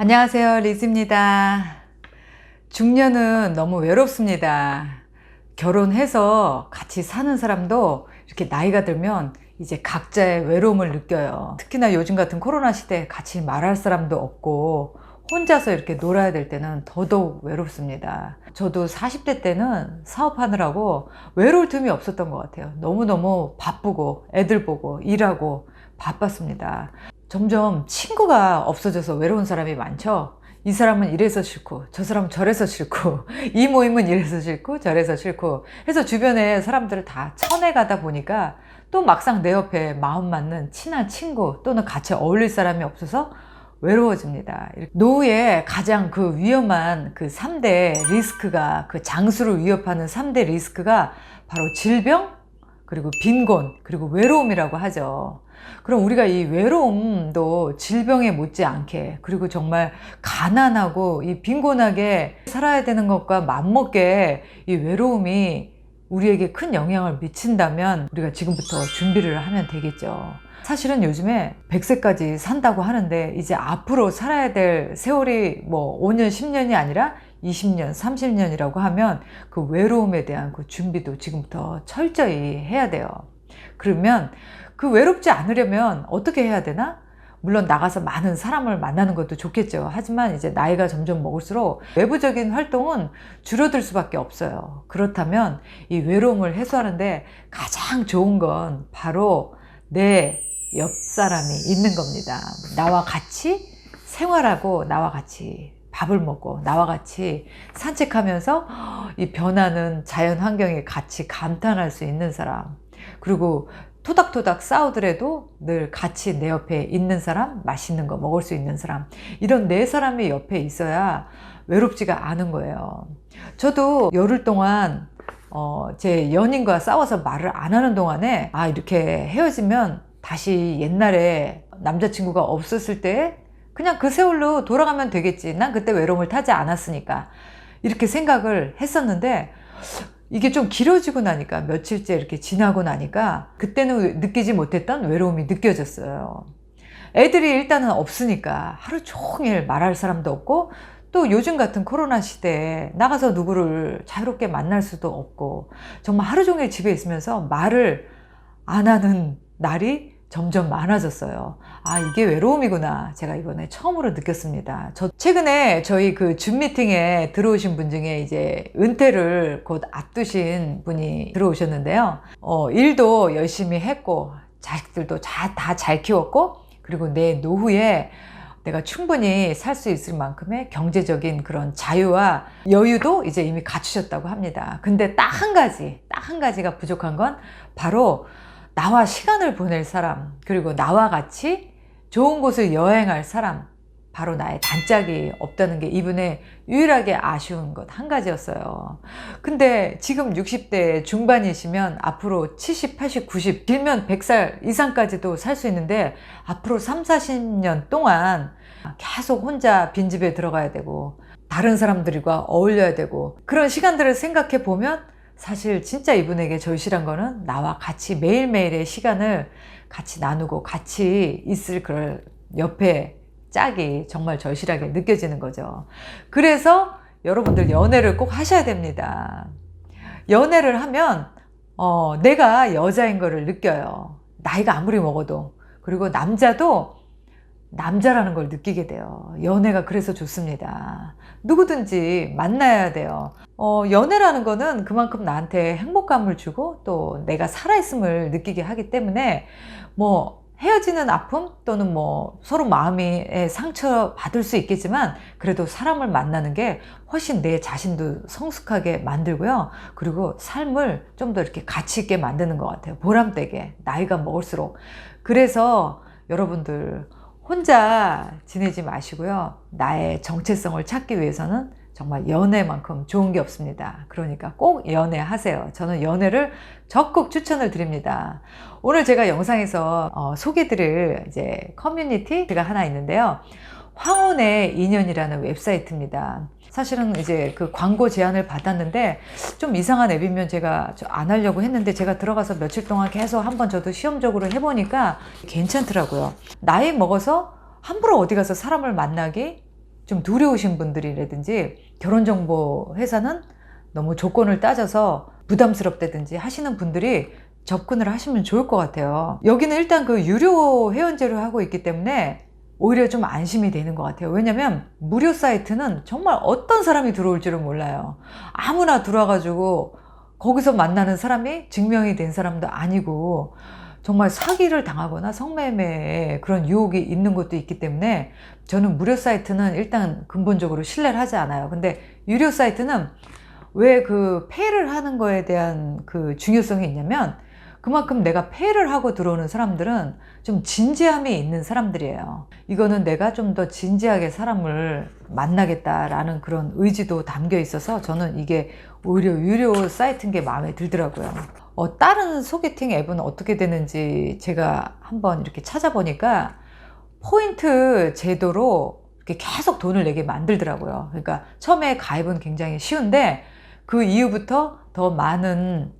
안녕하세요. 리즈입니다. 중년은 너무 외롭습니다. 결혼해서 같이 사는 사람도 이렇게 나이가 들면 이제 각자의 외로움을 느껴요. 특히나 요즘 같은 코로나 시대에 같이 말할 사람도 없고 혼자서 이렇게 놀아야 될 때는 더더욱 외롭습니다. 저도 40대 때는 사업하느라고 외로울 틈이 없었던 것 같아요. 너무너무 바쁘고 애들 보고 일하고 바빴습니다. 점점 친구가 없어져서 외로운 사람이 많죠. 이 사람은 이래서 싫고, 저 사람은 저래서 싫고, 이 모임은 이래서 싫고, 저래서 싫고, 해서 주변에 사람들을 다 쳐내가다 보니까 또 막상 내 옆에 마음 맞는 친한 친구 또는 같이 어울릴 사람이 없어서 외로워집니다. 노후에 가장 그 위험한 그 3대 리스크가 그 장수를 위협하는 3대 리스크가 바로 질병, 그리고 빈곤, 그리고 외로움이라고 하죠. 그럼 우리가 이 외로움도 질병에 못지않게 그리고 정말 가난하고 이 빈곤하게 살아야 되는 것과 맞먹게 이 외로움이 우리에게 큰 영향을 미친다면 우리가 지금부터 준비를 하면 되겠죠. 사실은 요즘에 100세까지 산다고 하는데 이제 앞으로 살아야 될 세월이 뭐 5년, 10년이 아니라 20년, 30년이라고 하면 그 외로움에 대한 그 준비도 지금부터 철저히 해야 돼요. 그러면 그 외롭지 않으려면 어떻게 해야 되나? 물론 나가서 많은 사람을 만나는 것도 좋겠죠. 하지만 이제 나이가 점점 먹을수록 외부적인 활동은 줄어들 수밖에 없어요. 그렇다면 이 외로움을 해소하는데 가장 좋은 건 바로 내 옆 사람이 있는 겁니다. 나와 같이 생활하고 나와 같이 밥을 먹고 나와 같이 산책하면서 이 변하는 자연 환경에 같이 감탄할 수 있는 사람. 그리고 토닥토닥 싸우더라도 늘 같이 내 옆에 있는 사람, 맛있는 거 먹을 수 있는 사람, 이런 네 사람이 옆에 있어야 외롭지가 않은 거예요. 저도 열흘 동안 어, 제 연인과 싸워서 말을 안 하는 동안에 아, 이렇게 헤어지면 다시 옛날에 남자친구가 없었을 때 그냥 그 세월로 돌아가면 되겠지. 난 그때 외로움을 타지 않았으니까. 이렇게 생각을 했었는데 이게 좀 길어지고 나니까 며칠째 이렇게 지나고 나니까 그때는 느끼지 못했던 외로움이 느껴졌어요. 애들이 일단은 없으니까 하루 종일 말할 사람도 없고 또 요즘 같은 코로나 시대에 나가서 누구를 자유롭게 만날 수도 없고 정말 하루 종일 집에 있으면서 말을 안 하는 날이 점점 많아졌어요. 아, 이게 외로움이구나. 제가 이번에 처음으로 느꼈습니다. 저 최근에 저희 그 줌 미팅에 들어오신 분 중에 이제 은퇴를 곧 앞두신 분이 들어오셨는데요. 어, 일도 열심히 했고, 자식들도 다 잘 키웠고, 그리고 내 노후에 내가 충분히 살 수 있을 만큼의 경제적인 그런 자유와 여유도 이제 이미 갖추셨다고 합니다. 근데 딱 한 가지, 딱 한 가지가 부족한 건 바로 나와 시간을 보낼 사람, 그리고 나와 같이 좋은 곳을 여행할 사람, 바로 나의 단짝이 없다는 게 이분의 유일하게 아쉬운 것 한 가지였어요. 근데 지금 60대 중반이시면 앞으로 70, 80, 90, 길면 100살 이상까지도 살 수 있는데 앞으로 3, 40년 동안 계속 혼자 빈집에 들어가야 되고 다른 사람들과 어울려야 되고 그런 시간들을 생각해 보면 사실 진짜 이분에게 절실한 거는 나와 같이 매일매일의 시간을 같이 나누고 같이 있을 그럴 옆에 짝이 정말 절실하게 느껴지는 거죠. 그래서 여러분들 연애를 꼭 하셔야 됩니다. 연애를 하면 어, 내가 여자인 거를 느껴요. 나이가 아무리 먹어도. 그리고 남자도 남자라는 걸 느끼게 돼요. 연애가 그래서 좋습니다. 누구든지 만나야 돼요. 어, 연애라는 거는 그만큼 나한테 행복감을 주고 또 내가 살아있음을 느끼게 하기 때문에 뭐 헤어지는 아픔 또는 뭐 서로 마음에 상처 받을 수 있겠지만 그래도 사람을 만나는 게 훨씬 내 자신도 성숙하게 만들고요. 그리고 삶을 좀 더 이렇게 가치 있게 만드는 것 같아요. 보람되게 나이가 먹을수록. 그래서 여러분들 혼자 지내지 마시고요. 나의 정체성을 찾기 위해서는 정말 연애만큼 좋은 게 없습니다. 그러니까 꼭 연애하세요. 저는 연애를 적극 추천을 드립니다. 오늘 제가 영상에서 어, 소개드릴 이제 커뮤니티가 하나 있는데요. 황혼의 인연이라는 웹사이트입니다. 사실은 이제 그 광고 제안을 받았는데 좀 이상한 앱이면 제가 안 하려고 했는데 제가 들어가서 며칠 동안 계속 한번 저도 시험적으로 해보니까 괜찮더라고요. 나이 먹어서 함부로 어디 가서 사람을 만나기 좀 두려우신 분들이라든지 결혼정보 회사는 너무 조건을 따져서 부담스럽다든지 하시는 분들이 접근을 하시면 좋을 것 같아요. 여기는 일단 그 유료 회원제로 하고 있기 때문에 오히려 좀 안심이 되는 것 같아요. 왜냐면 무료 사이트는 정말 어떤 사람이 들어올지를 몰라요. 아무나 들어와가지고 거기서 만나는 사람이 증명이 된 사람도 아니고 정말 사기를 당하거나 성매매에 그런 유혹이 있는 것도 있기 때문에 저는 무료 사이트는 일단 근본적으로 신뢰를 하지 않아요. 근데 유료 사이트는 왜 그 페이를 하는 거에 대한 그 중요성이 있냐면 그만큼 내가 페이를 하고 들어오는 사람들은 좀 진지함이 있는 사람들이에요. 이거는 내가 좀 더 진지하게 사람을 만나겠다라는 그런 의지도 담겨 있어서 저는 이게 오히려 유료 사이트인 게 마음에 들더라고요. 어, 다른 소개팅 앱은 어떻게 되는지 제가 한번 이렇게 찾아보니까 포인트 제도로 이렇게 계속 돈을 내게 만들더라고요. 그러니까 처음에 가입은 굉장히 쉬운데 그 이후부터 더 많은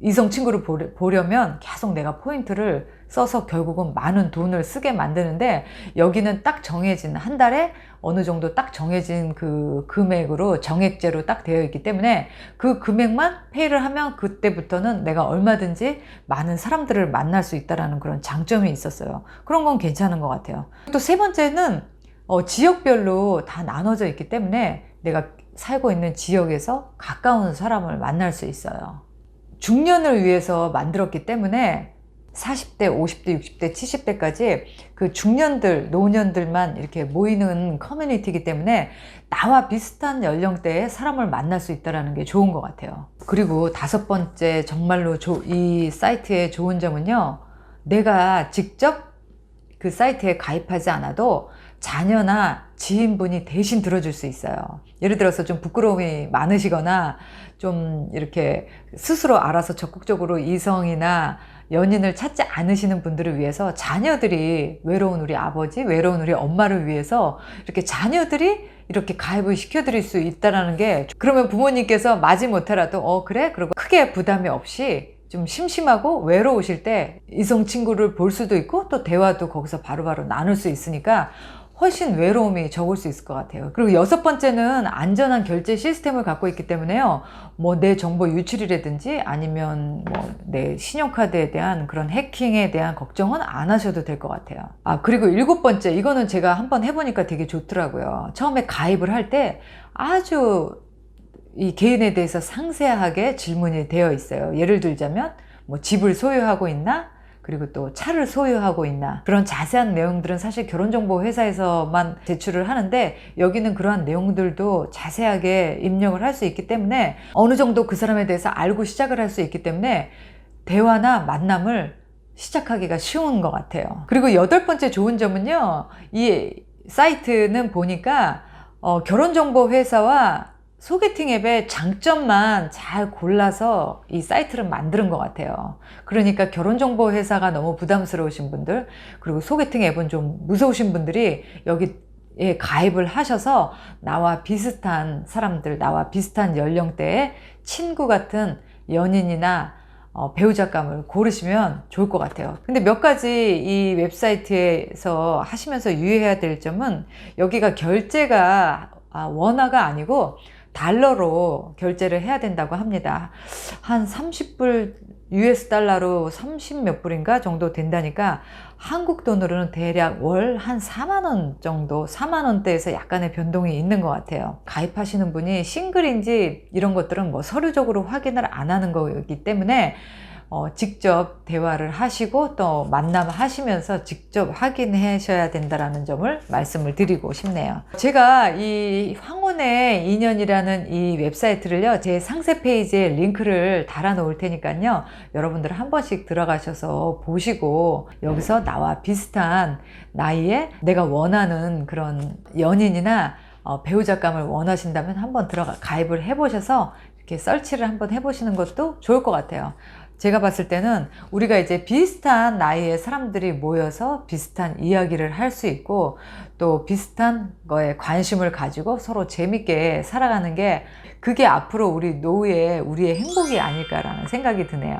이성 친구를 보려- 보려 면 계속 내가 포인트를 써서 결국은 많은 돈을 쓰게 만드는데 여기는 딱 정해진 한 달에 어느 정도 딱 정해진 그 금액으로 정액제로 딱 되어 있기 때문에 그 금액만 페이를 하면 그때부터는 내가 얼마든지 많은 사람들을 만날 수 있다라는 그런 장점이 있었어요. 그런 건 괜찮은 것 같아요. 또 세 번째는 어, 지역별로 다 나눠져 있기 때문에 내가 살고 있는 지역에서 가까운 사람을 만날 수 있어요. 중년을 위해서 만들었기 때문에 40대, 50대, 60대, 70대까지 그 중년들, 노년들만 이렇게 모이는 커뮤니티이기 때문에 나와 비슷한 연령대의 사람을 만날 수 있다는 게 좋은 것 같아요. 그리고 다섯 번째 정말로 조- 이 사이트의 좋은 점은요. 내가 직접 그 사이트에 가입하지 않아도 자녀나 지인분이 대신 들어줄 수 있어요. 예를 들어서 좀 부끄러움이 많으시거나 좀 이렇게 스스로 알아서 적극적으로 이성이나 연인을 찾지 않으시는 분들을 위해서 자녀들이 외로운 우리 아버지, 외로운 우리 엄마를 위해서 이렇게 자녀들이 이렇게 가입을 시켜드릴 수 있다라는 게 그러면 부모님께서 마지 못하라도 어 그래? 그리고 크게 부담이 없이 좀 심심하고 외로우실 때 이성 친구를 볼 수도 있고 또 대화도 거기서 바로바로 나눌 수 있으니까 훨씬 외로움이 적을 수 있을 것 같아요. 그리고 여섯 번째는 안전한 결제 시스템을 갖고 있기 때문에요. 뭐 내 정보 유출이라든지 아니면 뭐 내 신용카드에 대한 그런 해킹에 대한 걱정은 안 하셔도 될 것 같아요. 아, 그리고 일곱 번째, 이거는 제가 한번 해보니까 되게 좋더라고요. 처음에 가입을 할 때 아주 이 개인에 대해서 상세하게 질문이 되어 있어요. 예를 들자면 뭐 집을 소유하고 있나? 그리고 또 차를 소유하고 있나 그런 자세한 내용들은 사실 결혼정보 회사에서만 제출을 하는데 여기는 그러한 내용들도 자세하게 입력을 할 수 있기 때문에 어느 정도 그 사람에 대해서 알고 시작을 할 수 있기 때문에 대화나 만남을 시작하기가 쉬운 것 같아요. 그리고 여덟 번째 좋은 점은요, 이 사이트는 보니까 어, 결혼정보 회사와 소개팅 앱의 장점만 잘 골라서 이 사이트를 만드는 것 같아요. 그러니까 결혼정보 회사가 너무 부담스러우신 분들, 그리고 소개팅 앱은 좀 무서우신 분들이 여기에 가입을 하셔서 나와 비슷한 사람들, 나와 비슷한 연령대의 친구 같은 연인이나 어, 배우자감을 고르시면 좋을 것 같아요. 근데 몇 가지 이 웹사이트에서 하시면서 유의해야 될 점은 여기가 결제가 아, 원화가 아니고 달러로 결제를 해야 된다고 합니다. 한 30불 US 달러로 30 몇 불인가 정도 된다니까 한국 돈으로는 대략 월 한 4만 원 정도, 4만 원대에서 약간의 변동이 있는 것 같아요. 가입하시는 분이 싱글인지 이런 것들은 뭐 서류적으로 확인을 안 하는 거기 때문에 어, 직접 대화를 하시고 또 만남 하시면서 직접 확인하셔야 된다라는 점을 말씀을 드리고 싶네요. 제가 이 황 혼의 인연이라는 이 웹사이트를요, 제 상세 페이지에 링크를 달아 놓을 테니까요, 여러분들 한 번씩 들어가셔서 보시고 여기서 나와 비슷한 나이에 내가 원하는 그런 연인이나 어, 배우자감을 원하신다면 한번 들어가 가입을 해 보셔서 이렇게 설치를 한번 해 보시는 것도 좋을 것 같아요. 제가 봤을 때는 우리가 이제 비슷한 나이의 사람들이 모여서 비슷한 이야기를 할 수 있고 또 비슷한 거에 관심을 가지고 서로 재밌게 살아가는 게 그게 앞으로 우리 노후에 우리의 행복이 아닐까라는 생각이 드네요.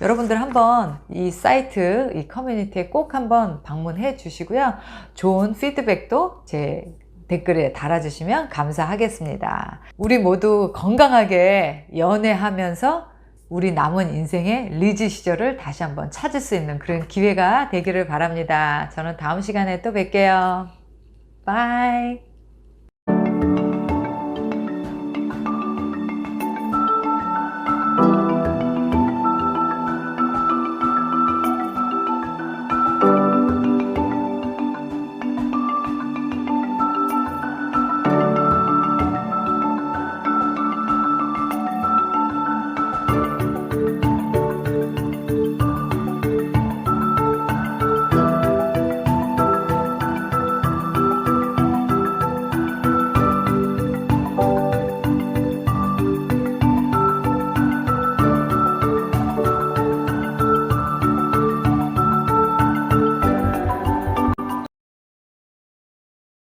여러분들 한번 이 사이트, 이 커뮤니티에 꼭 한번 방문해 주시고요. 좋은 피드백도 제 댓글에 달아주시면 감사하겠습니다. 우리 모두 건강하게 연애하면서 우리 남은 인생의 리즈 시절을 다시 한번 찾을 수 있는 그런 기회가 되기를 바랍니다. 저는 다음 시간에 또 뵐게요. 바이.